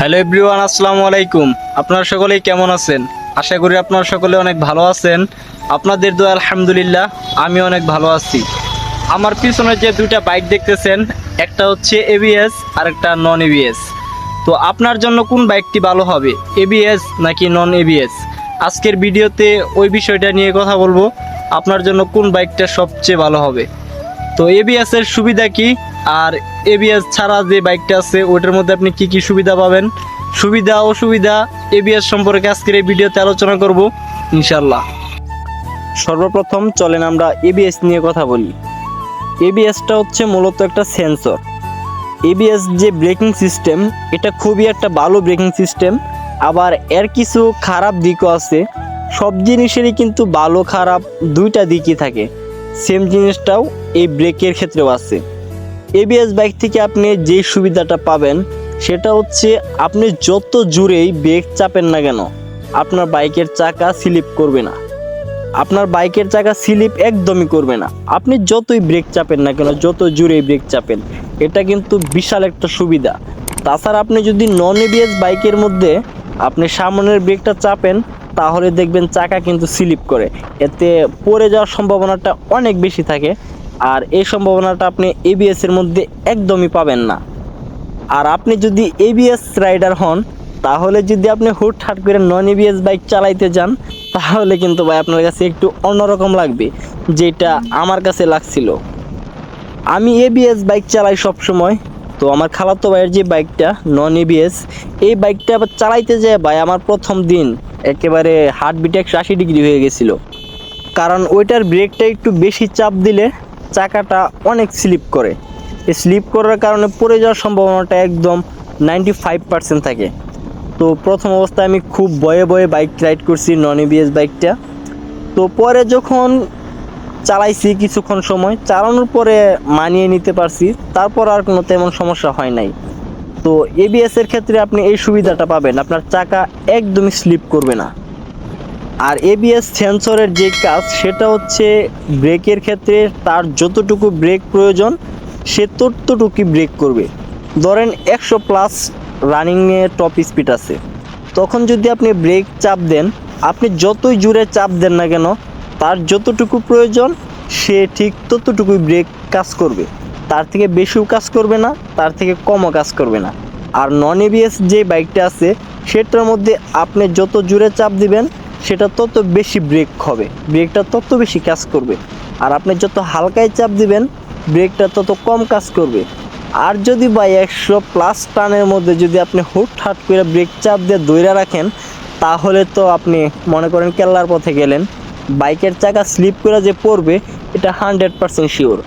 Hello everyone, আসসালামু আলাইকুম। আপনারা সকলেই কেমন আছেন? আশা করি আপনারা সকলে অনেক ভালো আছেন। আপনাদের দোয়া, আলহামদুলিল্লাহ, আমি অনেক ভালো আছি। আমার পিছনে যে দুইটা বাইক দেখতেছেন, একটা হচ্ছে এবিএস আর একটা নন এবিএস তো আপনার জন্য কোন বাইকটি ভালো হবে, এবিএস নাকি নন এবিএস আজকের ভিডিওতে ওই বিষয়টা নিয়ে কথা বলব। আপনার জন্য কোন বাইকটা সবচেয়ে ভালো হবে? তো এবিএস এর সুবিধা কি? আর এবিএস ছাড়া যে বাইকটা আছে, ওটার মধ্যে আপনি কি কি সুবিধা পাবেন? সুবিধা, অসুবিধা এবিএস সম্পর্কে আজকের এই ভিডিওতে আলোচনা করব ইনশাল্লাহ সর্বপ্রথম চলেন আমরা এবিএস নিয়ে কথা বলি। এবিএসটা হচ্ছে মূলত একটা সেন্সর। এবিএস যে ব্রেকিং সিস্টেম, এটা খুবই একটা ভালো ব্রেকিং সিস্টেম। আবার এর কিছু খারাপ দিকও আছে। সব জিনিসেরই কিন্তু ভালো খারাপ দুইটা দিকই থাকে। সেম জিনিসটাও এই ব্রেকের ক্ষেত্রেও আছে। এবিএস বাইক থেকে আপনি যে সুবিধাটা পাবেন, সেটা হচ্ছে আপনি যত জোরেই ব্রেক চাপেন না কেন, আপনার বাইকের চাকা স্লিপ করবে না। আপনার বাইকের চাকা স্লিপ একদমই করবে না। আপনি যতই ব্রেক চাপেন না কেন, যত জোরেই ব্রেক চাপেন, এটা কিন্তু বিশাল একটা সুবিধা। তাছাড়া আপনি যদি নন এবিএস বাইকের মধ্যে আপনি সামনের ব্রেকটা চাপেন, তাহলে দেখবেন চাকা কিন্তু স্লিপ করে। এতে পড়ে যাওয়ার সম্ভাবনাটা অনেক বেশি থাকে, আর এই সম্ভাবনাটা আপনি এবিএস এর মধ্যে একদমই পাবেন না। আর আপনি যদি এবিএস রাইডার হন, তাহলে যদি আপনি হুটহাট করে নন এবিএস বাইক চালাইতে যান, তাহলে কিন্তু ভাই আপনার কাছে একটু অন্যরকম লাগবে, যেটা আমার কাছে লাগছিল। আমি এবিএস বাইক চালাই সব সময় তো আমার খালাতো ভাইয়ের যে বাইকটা নন এবিএস এই বাইকটা আবার চালাইতে যায় ভাই, আমার প্রথম দিন। একেবারে হার্টবিট একশো আশি ডিগ্রি হয়ে গেছিল। কারণ ওইটার ব্রেকটা একটু বেশি চাপ দিলে চাকাটা অনেক স্লিপ করে। এই স্লিপ করার কারণে পড়ে যাওয়ার সম্ভাবনাটা একদম নাইনটি ফাইভ পার্সেন্ট থাকে। তো প্রথম অবস্থায় আমি খুব বয়ে বয়ে বাইক রাইড করছি নন এবিএস বাইকটা। তো পরে যখন চালাইছি কিছুক্ষণ সময়, চালানোর পরে মানিয়ে নিতে পারছি, তারপর আর কোনো তেমন সমস্যা হয় নাই। তো এবিএস এর ক্ষেত্রে আপনি এই সুবিধাটা পাবেন, আপনার চাকা একদমই স্লিপ করবে না। আর এবিএস সেন্সরের যে কাজ, সেটা হচ্ছে ব্রেকের ক্ষেত্রে তার যতটুকু ব্রেক প্রয়োজন, সে ততটুকুই ব্রেক করবে। ধরেন একশো প্লাস রানিংয়ে টপ স্পিড আছে। তখন যদি আপনি ব্রেক চাপ দেন, আপনি যতই জোরে চাপ দেন না কেন তার যতটুকু প্রয়োজন, সে ঠিক ততটুকুই ব্রেক কাজ করবে। তার থেকে বেশিও কাজ করবে না, তার থেকে কমও কাজ করবে না। আর নন এবিএস যে বাইকটা আছে, সেটার মধ্যে আপনি যত জোরে চাপ দিবেন, সেটা তত বেশি ব্রেক হবে। ব্রেকটা তত বেশি কাজ করবে। আর আপনি যত হালকায় চাপ দিবেন ব্রেকটা তত কম কাজ করবে। আর যদি বা একশো প্লাস টানের মধ্যে যদি আপনি হুট হাট করে ব্রেক চাপ দিয়ে দৈরা রাখেন, তাহলে তো আপনি মনে করেন কেল্লার পথে গেলেন। বাইকের চাকা স্লিপ করে যে পড়বে, এটা হান্ড্রেড পারসেন্ট শিওর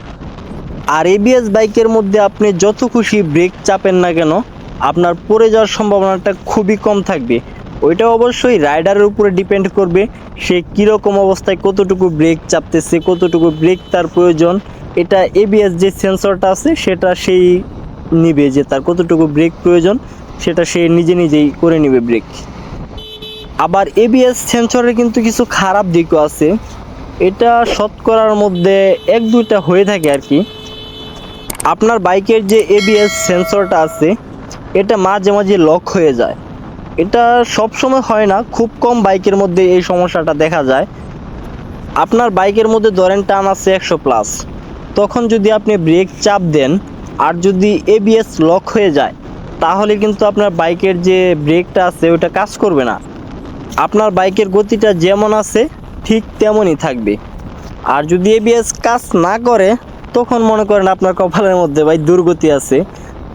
আর এবিএস বাইকের মধ্যে আপনি যত খুশি ব্রেক চাপেন না কেন, আপনার পড়ে যাওয়ার সম্ভাবনাটা খুবই কম থাকবে। ওইটা অবশ্যই রাইডারের উপরে ডিপেন্ড করবে, সে কীরকম অবস্থায় কতটুকু ব্রেক চাপতেছে, কতটুকু ব্রেক তার প্রয়োজন। এটা এবিএস যে সেন্সরটা আছে, সেটা সেই নিবে যে তার কতটুকু ব্রেক প্রয়োজন, সেটা সে নিজে নিজেই করে নিবে ব্রেক আবার এবিএস সেন্সরের কিন্তু কিছু খারাপ দিকও আছে। এটা শতকরার মধ্যে এক দুইটা হয়ে থাকে আর কি। আপনার বাইকের যে এবিএস সেন্সরটা আছে, এটা মাঝে মাঝে লক হয়ে যায়। এটা সব সময় হয় না, খুব কম বাইকের মধ্যে এই সমস্যাটা দেখা যায়। আপনার বাইকের মধ্যে ধরেন টান আছে একশো প্লাস তখন যদি আপনি ব্রেক চাপ দেন, আর যদি এবিএস লক হয়ে যায়, তাহলে কিন্তু আপনার বাইকের যে ব্রেকটা আছে, ওটা কাজ করবে না। আপনার বাইকের গতিটা যেমন আছে, ঠিক তেমনই থাকবে। আর যদি এবিএস কাজ না করে, তখন মনে করেন আপনার কপালের মধ্যে ভাই দুর্গতি আছে।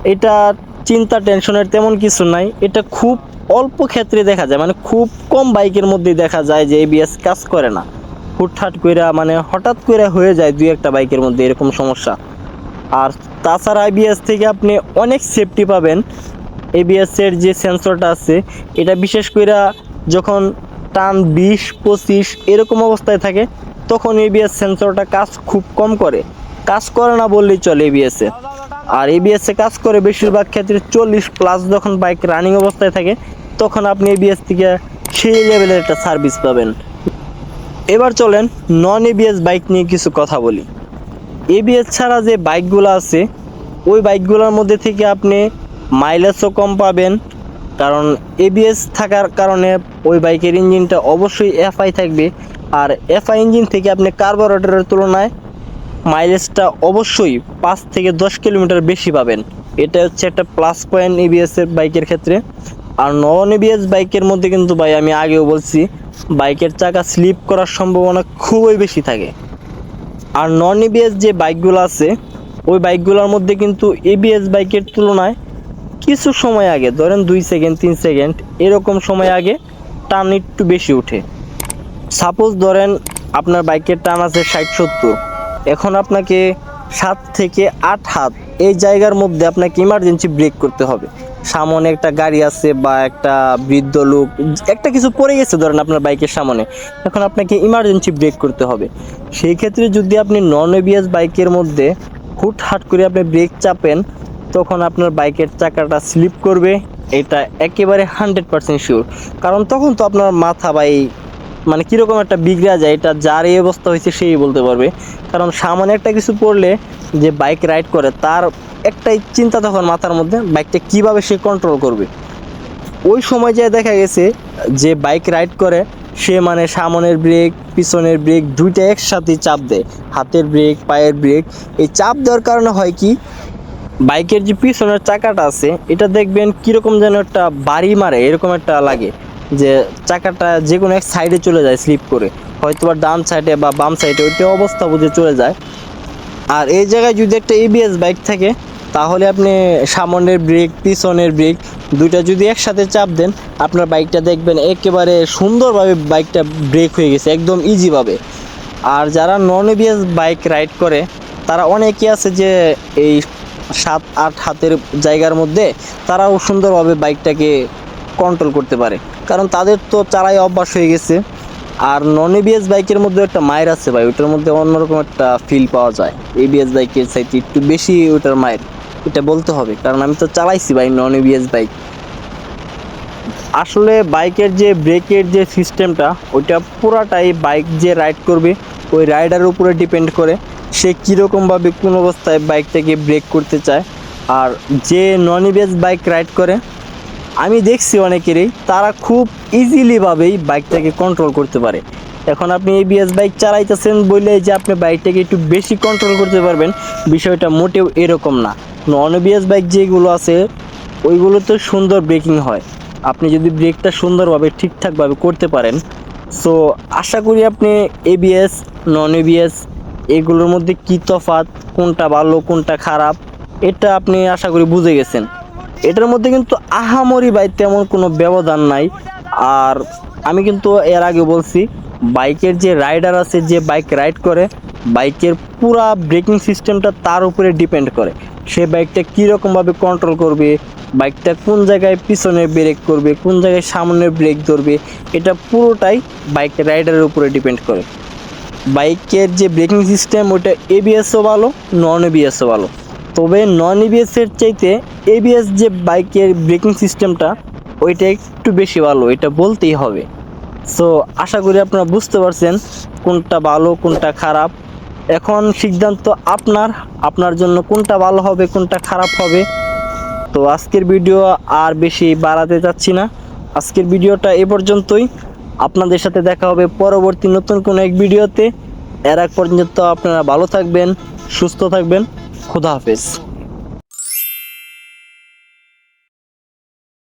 এটা চিন্তা, টেনশনের তেমন কিছু নাই। এটা খুব অল্প ক্ষেত্রে দেখা যায় মানে খুব কম বাইকের মধ্যেই দেখা যায় যে এবিএস কাজ করে না। হুটহাট কইরা মানে হঠাৎ করে হয়ে যায় দুই একটা বাইকের মধ্যে এরকম সমস্যা। আর তাছাড়া আইবিএস থেকে আপনি অনেক সেফটি পাবেন। এবিএস এর যে সেন্সরটা আছে, এটা বিশেষ করে যখন টান বিশ, পঁচিশ এরকম অবস্থায় থাকে, তখন এবিএস সেন্সরটা কাজ খুব কম করে। কাজ করে না বললেই চলে এবিএস আর এবিএস কাজ করে বেশিরভাগ ক্ষেত্রে চল্লিশ প্লাস যখন বাইক রানিং অবস্থায় থাকে, তখন আপনি এবিএস থেকে সেই লেভেলের একটা সার্ভিস পাবেন। এবার চলেন নন এবিএস বাইক নিয়ে কিছু কথা বলি। এবিএস ছাড়া যে বাইকগুলো আছে, ওই বাইকগুলোর মধ্যে থেকে আপনি মাইলেজও কম পাবেন কারণ এবিএস থাকার কারণে ওই বাইকের ইঞ্জিনটা অবশ্যই এফআই থাকবে। আর এফআই ইঞ্জিন থেকে আপনি কার্বোরেটরের তুলনায় মাইলেজটা অবশ্যই পাঁচ থেকে দশ কিলোমিটার বেশি পাবেন। এটা হচ্ছে একটা প্লাস পয়েন্ট এবিএস এর বাইকের ক্ষেত্রে। আর নন এবিএস বাইকের মধ্যে কিন্তু ভাই আমি আগেও বলছি, বাইকের চাকা স্লিপ করার সম্ভাবনা খুবই বেশি থাকে। আর নন এবিএস যে বাইকগুলো আছে, ওই বাইকগুলোর মধ্যে কিন্তু এবিএস বাইকের তুলনায় কিছু সময় আগে, ধরেন দুই সেকেন্ড তিন সেকেন্ড এরকম সময় আগে টান একটু বেশি উঠে সাপোজ ধরেন আপনার বাইকের টান আছে ষাট, সত্তর। এখন আপনাকে সাত থেকে আট হাত এই জায়গার মধ্যে আপনাকে ইমার্জেন্সি ব্রেক করতে হবে। সামনে একটা গাড়ি আছে বা একটা বৃদ্ধ লোক, একটা কিছু পড়ে গেছে ধরেন আপনার বাইকের সামনে, এখন আপনাকে ইমার্জেন্সি ব্রেক করতে হবে। সেই ক্ষেত্রে যদি আপনি নন এবিএস বাইকের মধ্যে হুটহাট করে আপনি ব্রেক চাপেন তখন আপনার বাইকের চাকাটা স্লিপ করবে। এটা একেবারে হান্ড্রেড পার্সেন্ট শিওর কারণ তখন তো আপনার মাথা বা এই মানে কীরকম একটা বিগড়া যায়, এটা যার এই অবস্থা হয়েছে সেই বলতে পারবে। কারণ সামান্য একটা কিছু পড়লে যে বাইক রাইড করে, তার একটাই চিন্তা তখন মাথার মধ্যে, বাইকটা কীভাবে সে কন্ট্রোল করবে? ওই সময় যে দেখা গেছে যে বাইক রাইড করে, সে মানে সামনের ব্রেক পিছনের ব্রেক দুইটা একসাথে চাপ দেয়। হাতের ব্রেক পায়ের ব্রেক এই চাপ দেওয়ার কারণে হয় কি বাইকের যে পিছনের চাকাটা আছে, এটা দেখবেন কীরকম যেন একটা বাড়ি মারে, এরকম একটা লাগে যে চাকাটা যে কোনো এক সাইডে চলে যায় স্লিপ করে। হয়তো বা ডান সাইডে বা বাম সাইডে ওইটা অবস্থা বুঝে চলে যায়। আর এই জায়গায় যদি একটা এবিএস বাইক থাকে, তাহলে আপনি সামনের ব্রেক পিছনের ব্রেক দুইটা যদি একসাথে চাপ দেন, আপনার বাইকটা দেখবেন একেবারে সুন্দরভাবে বাইকটা ব্রেক হয়ে গেছে, একদম ইজিভাবে আর যারা নন এবিএস বাইক রাইড করে, তারা অনেকে আছে যে এই সাত, আট হাতের জায়গার মধ্যে তারাও সুন্দরভাবে বাইকটাকে কন্ট্রোল করতে পারে। কারণ তাদের তো চালাই অভ্যাস হয়ে গেছে। আর নন এবিএস বাইকের মধ্যে একটা মায়ের আছে ভাই ওটার মধ্যে অন্যরকম একটা ফিল পাওয়া যায়। এবিএস বাইকের চাইতে একটু বেশি ওটার মায়ের, এটা বলতে হবে। কারণ আমি তো চালাইছি ভাই নন এবিএস বাইক। আসলে বাইকের যে ব্রেকের যে সিস্টেমটা ওইটা পুরাটাই বাইক যে রাইড করবে, ওই রাইডারের উপরে ডিপেন্ড করে। সে কীরকমভাবে কোন অবস্থায় বাইকটাকে ব্রেক করতে চায় আর যে নন এবিএস বাইক রাইড করে, আমি দেখছি অনেকেরই, তারা খুব ইজিলিভাবেই বাইকটাকে কন্ট্রোল করতে পারে। এখন আপনি এবিএস বাইক চালাইতেছেন বললে যে আপনি বাইকটাকে একটু বেশি কন্ট্রোল করতে পারবেন, বিষয়টা মোটেও এরকম না। নন এবিএস বাইক যেগুলো আছে, ওইগুলোতে সুন্দর ব্রেকিং হয়। আপনি যদি ব্রেকটা সুন্দরভাবে ঠিকঠাকভাবে করতে পারেন সো আশা করি আপনি এবিএস নন এবিএস এগুলোর মধ্যে কী তফাৎ, কোনটা ভালো, কোনটা খারাপ, এটা আপনি আশা করি বুঝে গেছেন। এটার মধ্যে কিন্তু আহামরি বাইক তেমন কোনো ব্যবধান নাই। আর আমি কিন্তু এর আগে বলছি, বাইকের যে রাইডার আছে, যে বাইক রাইড করে, বাইকের পুরা ব্রেকিং সিস্টেমটা তার উপরে ডিপেন্ড করে। সে বাইকটা কীরকমভাবে কন্ট্রোল করবে, বাইকটা কোন জায়গায় পিছনে ব্রেক করবে, কোন জায়গায় সামনে ব্রেক ধরবে, এটা পুরোটাই বাইক রাইডারের উপরে ডিপেন্ড করে। বাইকের যে ব্রেকিং সিস্টেম ওটা এবিএসও ভালো নন এবিএসও ভালো। তবে নন এবিএসের চাইতে এবিএস যে বাইকের ব্রেকিং সিস্টেমটা ওইটা একটু বেশি ভালো, এটা বলতেই হবে। সো আশা করি আপনারা বুঝতে পারছেন কোনটা ভালো, কোনটা খারাপ। এখন সিদ্ধান্ত আপনার আপনার জন্য কোনটা ভালো হবে, কোনটা খারাপ হবে। তো আজকের ভিডিও আর বেশি বাড়াতে চাচ্ছি না। আজকের ভিডিওটা এ পর্যন্তই। আপনাদের সাথে দেখা হবে পরবর্তী নতুন কোনো এক ভিডিওতে। এর আগ পর্যন্ত আপনারা ভালো থাকবেন, সুস্থ থাকবেন। খুদা হাফেজ।